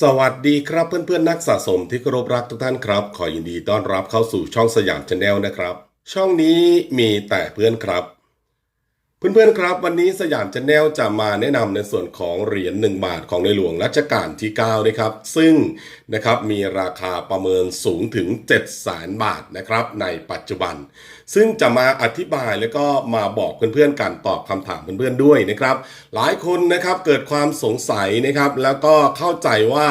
สวัสดีครับเพื่อนๆ นักสะสมที่เคารพรักทุกท่านครับ ขอยินดีต้อนรับเข้าสู่ช่องสยามชาแนลนะครับ ช่องนี้มีแต่เพื่อนครับ เพื่อนๆครับ วันนี้สยามชาแนลจะมาแนะนำในส่วนของเหรียญ1บาทของในหลวงรัชกาลที่9นะครับ ซึ่งนะครับมีราคาประเมินสูงถึง7 0 0 0 0 0 บาทนะครับในปัจจุบัน ซึ่งจะมาอธิบายแล้วก็มาบอกเพื่อนๆกันตอบคำถามเพื่อนๆด้วยนะครับ หลายคนนะครับเกิดความสงสัยนะครับ แล้วก็เข้าใจว่า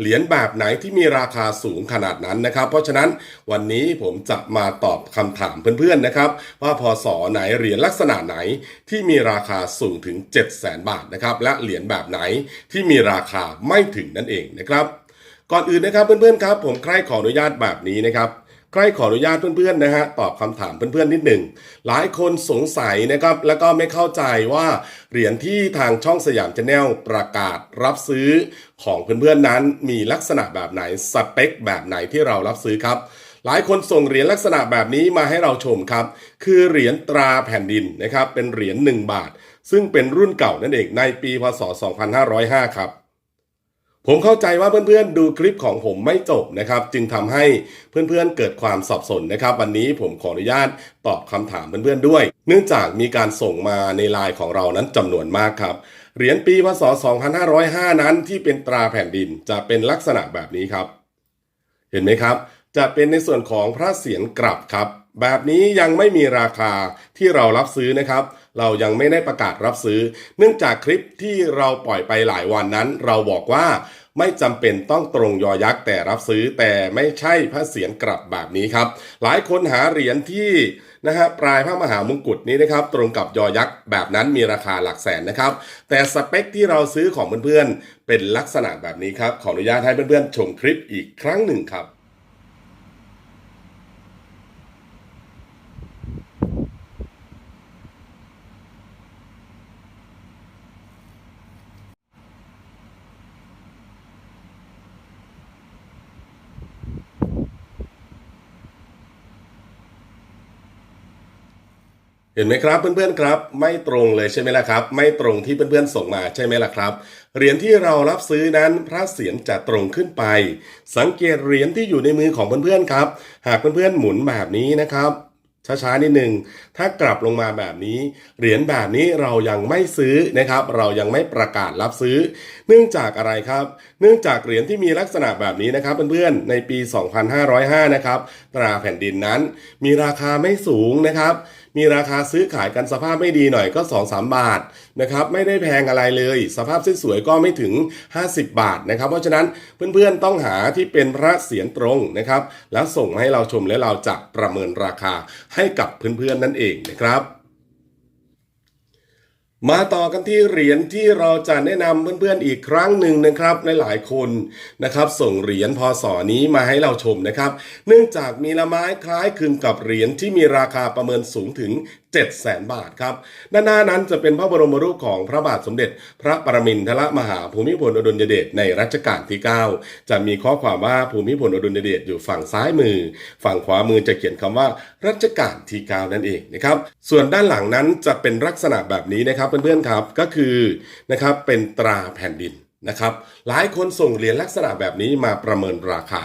เหรียญแบบไหนที่มีราคาสูงขนาดนั้นนะครับ เพราะฉะนั้นวันนี้ผมจะมาตอบคำถามเพื่อนๆนะครับ ว่าพศไหนเหรียญลักษณะไหนที่มีราคาสูงถึง 7 0 0 0 0 0 บาทนะครับและเหรียญแบบไหนที่มีราคาไม่ถึงนั่นเองนะครับ ก่อนอื่นนะครับเพื่อนๆครับ ผมใคร่ขออนุญาตแบบนี้นะครับ ใครขออนุญาตเพื่อนๆนะฮะตอบคำถามเพื่อนๆนิดหนึ่งหลายคนสงสัยนะครับแล้วก็ไม่เข้าใจว่าเหรียญที่ทางช่องสยามชาแนลประกาศรับซื้อของเพื่อนๆนั้น มีลักษณะแบบไหนสเปคแบบไหนที่เรารับซื้อครับหลายคนส่งเหรียญลักษณะแบบนี้มาให้เราชมครับ คือเหรียญตราแผ่นดินนะครับ เป็นเหรียญ1บาท ซึ่งเป็นรุ่นเก่านั่นเองในปีพศ 2505 ครับ ผมเข้าใจว่าเพื่อนๆดูคลิปของผมไม่จบนะครับ จึงทำให้เพื่อนๆเกิดความสับสนนะครับ วันนี้ผมขออนุญาตตอบคำถามเพื่อนๆด้วย เนื่องจากมีการส่งมาในไลน์ของเรานั้นจำนวนมากครับเหรียญปีพศ 2505 นั้นที่เป็นตราแผ่นดินจะเป็นลักษณะแบบนี้ครับ เห็นไหมครับ จะเป็นในส่วนของพระเศียรกลับครับ แบบนี้ยังไม่มีราคาที่เรารับซื้อนะครับ เรายังไม่ได้ประกาศรับซื้อ เนื่องจากคลิปที่เราปล่อยไปหลายวันนั้น เราบอกว่าไม่จำเป็นต้องตรงยอยักษ์แต่รับซื้อแต่ไม่ใช่พระเศียรกลับแบบนี้ครับ หลายคนหาเหรียญที่นะฮะปลายพระมหามงกุฎนี้นะครับตรงกับยอยักษ์แบบนั้นมีราคาหลักแสนนะครับ แต่สเปคที่เราซื้อของเพื่อนๆเป็นลักษณะแบบนี้ครับขออนุญาตให้เพื่อนๆชมคลิปอีกครั้งหนึ่งครับ เห็นไหมครับเพื่อนๆครับ ไม่ตรงเลยใช่ไหมล่ะครับ ไม่ตรงที่เพื่อนๆส่งมาใช่ไหมล่ะครับเหรียญที่เรารับซื้อนั้นพระเศียรจะตรงขึ้นไป สังเกตเหรียญที่อยู่ในมือของเพื่อนๆครับ หากเพื่อนๆหมุนแบบนี้นะครับ ช้าๆนิดหนึ่งถ้ากลับลงมาแบบนี้ เหรียญแบบนี้เรายังไม่ซื้อนะครับ เรายังไม่ประกาศรับซื้อ เนื่องจากอะไรครับ เนื่องจากเหรียญที่มีลักษณะแบบนี้นะครับเพื่อนๆในปี 2505 นะครับ ตราแผ่นดินนั้น มีราคาไม่สูงนะครับ มีราคาซื้อขายกันสภาพไม่ดีหน่อยก็ 2-3 บาทนะครับ ไม่ได้แพงอะไรเลย สภาพสวยๆก็ไม่ถึง 50 บาทนะครับ เพราะฉะนั้นเพื่อนๆต้องหาที่เป็นพระเศียรตรงนะครับ แล้วส่งให้เราชมและเราจะประเมินราคาให้กับเพื่อนๆนั่นเองนะครับ มาต่อกันที่เหรียญที่เราจะแนะนำเพื่อนๆอีกครั้งหนึ่งนะครับหลายๆคนนะครับ ส่งเหรียญพศนี้มาให้เราชมนะครับ เนื่องจากมีละไม้คล้ายคลึงกับเหรียญที่มีราคาประเมินสูงถึง 7แสนบาทครับ ด้านหน้านั้นจะเป็นพระบรมรูปของพระบาทสมเด็จ พระปรมินทรมหาภูมิพลอดุลยเดชในรัชกาลที่ 9 จะมีข้อความว่าภูมิพลอดุลยเดชอยู่ฝั่งซ้ายมือ ฝั่งขวามือจะเขียนคำว่ารัชกาลที่ 9 นั่นเองนะครับ ส่วนด้านหลังนั้นจะเป็นลักษณะแบบนี้นะครับเพื่อนๆครับก็คือนะครับเป็นตราแผ่นดิน นะครับหลายคนส่งเหรียญลักษณะแบบนี้มาประเมินราคา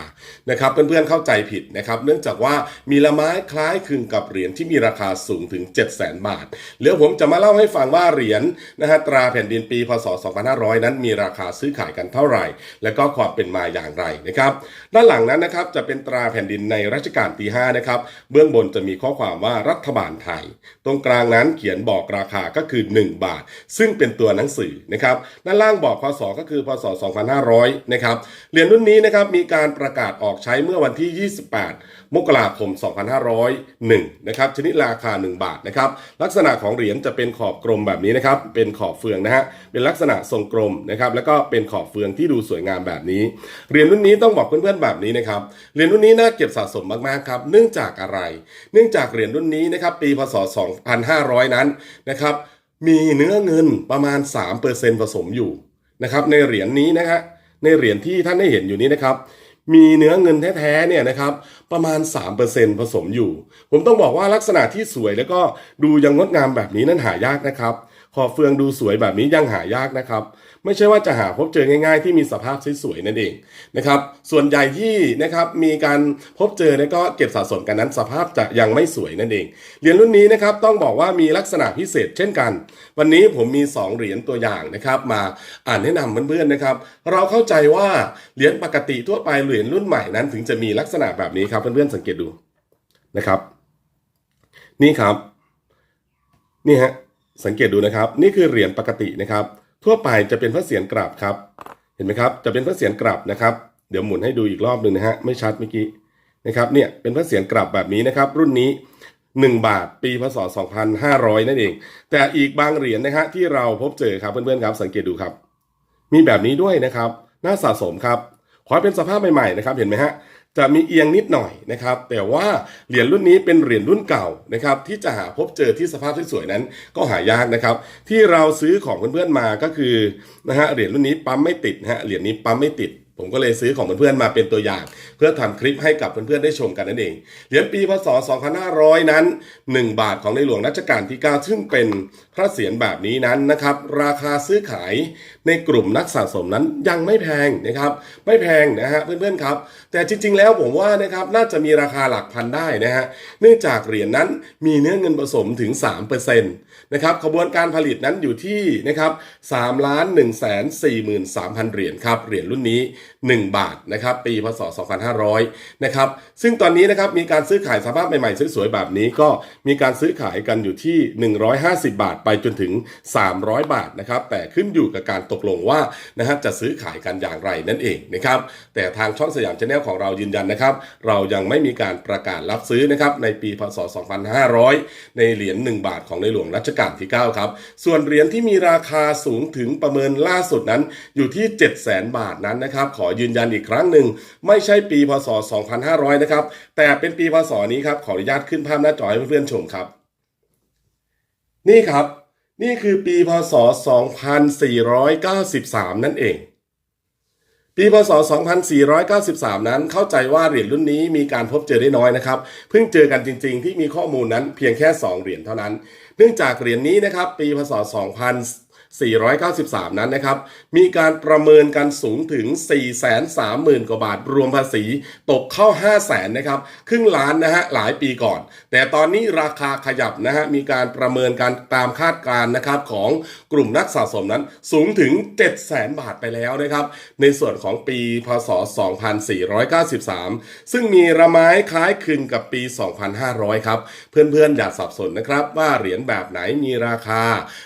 นะครับเพื่อนๆเข้าใจผิดนะครับเนื่องจากว่ามีละไม้คล้ายคลึงกับเหรียญที่มีราคาสูงถึง 7 0 0 0 0 0บาทเดี๋ยวผมจะมาเล่าให้ฟังว่าเหรียญนะฮะตราแผ่นดินปีพศ 2500 นั้นมีราคาซื้อขายกันเท่าไหร่ และก็ความเป็นมาอย่างไรนะครับด้านหลังนั้นนะครับจะเป็นตราแผ่นดินในรัชกาลที่5นะครับเบื้องบนจะมีข้อความว่ารัฐบาลไทย ตรงกลางนั้นเขียนบอกราคาก็คือ 1 บาท ซึ่งเป็นตัวหนังสือนะครับด้านล่างบอกพศก็คือพศ 2500 นะครับ เหรียญรุ่นนี้นะครับมีการประกาศออกใช้เมื่อวันที่ 28 มกราคม 2501 นะครับ ชนิดราคา 1 บาทนะครับ ลักษณะของเหรียญจะเป็นขอบกลมแบบนี้นะครับ เป็นขอบเฟืองนะฮะ เป็นลักษณะทรงกลมนะครับ แล้วก็เป็นขอบเฟืองที่ดูสวยงามแบบนี้ เหรียญรุ่นนี้ต้องบอกเพื่อนๆแบบนี้นะครับ เหรียญรุ่นนี้น่าเก็บสะสมมากๆครับ เนื่องจากอะไร เนื่องจากเหรียญรุ่นนี้นะครับ ปี พศ 2500 นั้นนะครับ มีเนื้อเงินประมาณ 3%ผสมอยู่ นะครับในเหรียญนี้นะฮะในเหรียญที่ท่านได้เห็นอยู่นี้นะครับ มีเนื้อเงินแท้ๆเนี่ยนะครับประมาณ 3%ผสมอยู่ ผมต้องบอกว่าลักษณะที่สวยแล้วก็ดูยังงดงามแบบนี้นั้นหายากนะครับ ขอเฟืองดูสวยแบบนี้ยังหายากนะครับ ไม่ใช่ว่าจะหาพบเจอง่าย ๆ ที่มีสภาพสวยๆนั่นเองนะครับส่วนใหญ่ที่นะครับมีการพบเจอแล้วก็เก็บสะสมกันนั้นสภาพจะยังไม่สวยนั่นเอง เหรียญรุ่นนี้นะครับต้องบอกว่ามีลักษณะพิเศษเช่นกัน วันนี้ผมมี 2 เหรียญตัวอย่างนะครับมาอ่านแนะนำเพื่อนๆนะครับ เราเข้าใจว่าเหรียญปกติทั่วไปเหรียญรุ่นใหม่นั้น ถึงจะมีลักษณะแบบนี้ครับเพื่อนๆสังเกตดูนะครับ นี่ครับ นี่ฮะ สังเกตดูนะครับ นี่คือเหรียญปกตินะครับ ทั่วไปจะเป็นพระเศียรกราบครับ เห็นไหมครับ จะเป็นพระเศียรกราบนะครับ เดี๋ยวหมุนให้ดูอีกรอบหนึ่งนะฮะ ไม่ชัดเมื่อกี้นะครับ เนี่ยเป็นพระเศียรกราบแบบนี้นะครับ รุ่นนี้ 1 บาทปีพศ 2500 นั่นเอง แต่อีกบางเหรียญนะฮะที่เราพบเจอครับเพื่อนๆครับ สังเกตดูครับ มีแบบนี้ด้วยนะครับ น่าสะสมครับ ขอเป็นสภาพใหม่ๆนะครับ เห็นไหมฮะ จะมีเอียงนิดหน่อยนะครับ แต่ว่าเหรียญรุ่นนี้เป็นเหรียญรุ่นเก่านะครับที่จะหาพบเจอที่สภาพที่สวยนั้นก็หายากนะครับ ที่เราซื้อของเพื่อนๆมาก็คือนะฮะเหรียญรุ่นนี้ปั๊มไม่ติดนะฮะเหรียญนี้ปั๊มไม่ติด ผมก็เลยซื้อของเพื่อนๆมาเป็นตัวอย่าง เพื่อทำคลิปให้กับเพื่อนๆได้ชมกันนั่นเอง เหรียญปีพศ 2500 นั้น 1 บาทของในหลวงรัชกาลที่ 9 ซึ่งเป็นพระเศียรแบบนี้นั้นนะครับ ราคาซื้อขายในกลุ่มนักสะสมนั้นยังไม่แพงนะครับ ไม่แพงนะฮะเพื่อนๆครับ แต่จริงๆแล้วผมว่านะครับน่าจะมีราคาหลักพันได้นะฮะเนื่องจากเหรียญนั้นมีเนื้อเงินผสมถึง 3%นะครับขบวนการผลิตนั้นอยู่ที่นะครับ3ล้าน1แสน43,000เหรียญครับเหรียญรุ่นนี้1 บาทนะครับปีพศ 2500 นะครับซึ่งตอนนี้นะครับมีการซื้อขายสภาพใหม่ๆสวยๆแบบนี้ก็มีการซื้อขายกันอยู่ที่ 150 บาทไปจนถึง 300 บาทนะครับแต่ขึ้นอยู่กับการตกลงว่านะฮะจะซื้อขายกันอย่างไรนั่นเองนะครับแต่ทางช่องสยามชาแนลของเรายืนยันนะครับ เรายังไม่มีการประกาศรับซื้อนะครับในปีพศ 2500 ในเหรียญ1บาทของในหลวงรัชกาลที่ 9 ครับส่วนเหรียญที่มีราคาสูงถึงประเมินล่าสุดนั้นอยู่ที่ 700,000 บาทนั้นนะครับขอยืนยันอีกครั้งหนึ่ง ไม่ใช่ปีพศ 2500 นะครับ แต่เป็นปีพศนี้ครับ ขออนุญาตขึ้นภาพหน้าจอให้เพื่อนๆชมครับ นี่ครับ นี่คือปีพศ 2493 นั่นเองปีพศ 2493 นั้นเข้าใจว่าเหรียญรุ่นนี้มีการพบเจอได้น้อยนะครับ เพิ่งเจอกันจริงๆ ที่มีข้อมูลนั้นเพียงแค่ 2 เหรียญเท่านั้น เนื่องจากเหรียญนี้นะครับ ปีพศ 493 นั้นนะครับ มีการประเมินกันสูงถึง 430,000 กว่าบาท รวมภาษีตกเข้า 500,000นะครับ ครึ่งล้านนะฮะหลายปีก่อน แต่ตอนนี้ราคาขยับนะฮะ มีการประเมินการตามคาดการณ์นะครับของกลุ่มนักสะสมนั้นสูงถึง 700,000 บาทไปแล้วนะครับ ในส่วนของปีพศ 2493 ซึ่งมีระไม้คล้ายคลึงกับปี 2500 ครับ เพื่อนๆอย่าสับสนนะครับว่าเหรียญแบบไหนมีราคา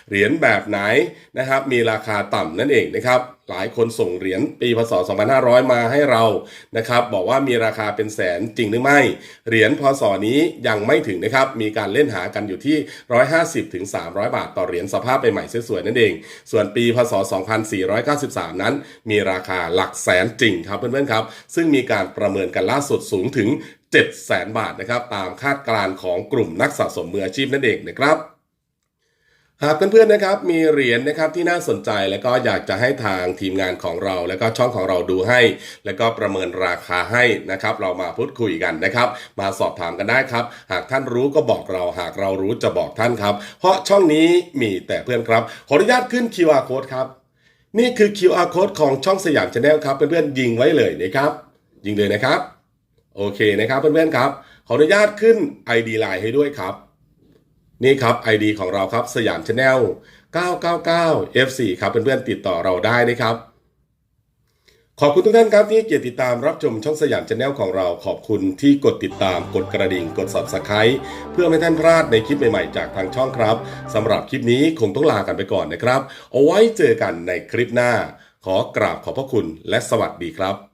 เหรียญแบบไหนนะครับมีราคาต่ำนั่นเองนะครับหลายคนส่งเหรียญปีพศ 2500 มาให้เรานะครับบอกว่ามีราคาเป็นแสนจริงหรือไม่ เหรียญพศนี้ยังไม่ถึงนะครับมีการเล่นหากันอยู่ที่ 150ถึง300 บาทต่อเหรียญสภาพใหม่ๆสวยๆนั่นเอง ส่วนปีพศ 2493 นั้น มีราคาหลักแสนจริงครับเพื่อนๆครับซึ่งมีการประเมินกันล่าสุดสูงถึง7แสนบาทนะครับตามคาดการณ์ของกลุ่มนักสะสมมืออาชีพนั่นเองนะครับ หากเพื่อนๆนะครับมีเหรียญนะครับที่น่าสนใจแล้วก็อยากจะให้ทางทีมงานของเรา แล้วก็ช่องของเราดูให้ แล้วก็ประเมินราคาให้นะครับเรามาพูดคุยกันนะครับ มาสอบถามกันได้ครับ หากท่านรู้ก็บอกเรา หากเรารู้จะบอกท่านครับ เพราะช่องนี้มีแต่เพื่อนครับ ขออนุญาตขึ้น QR code ครับ นี่คือ QR code ของช่องสยามชาแนลครับเพื่อนๆยิงไว้เลยนะครับ ยิงเลยนะครับ โอเคนะครับเพื่อนๆครับ ขออนุญาตขึ้น ID Line ให้ด้วยครับ นี่ครับ ID ของเราครับสยามชาแนล999 F4 ครับเพื่อนๆติดต่อเราได้นะครับ ขอบคุณทุกท่านครับที่เกียรติดตามรับชมช่องสยามชาแนลของเราขอบคุณที่กดติดตามกดกระดิ่งกด Subscribe เพื่อไม่ท่านพลาดในคลิปใหม่ๆจากทางช่องครับสำหรับคลิปนี้คงต้องลากันไปก่อนนะครับ เอาไว้เจอกันในคลิปหน้า ขอกราบขอบพระคุณและสวัสดีครับ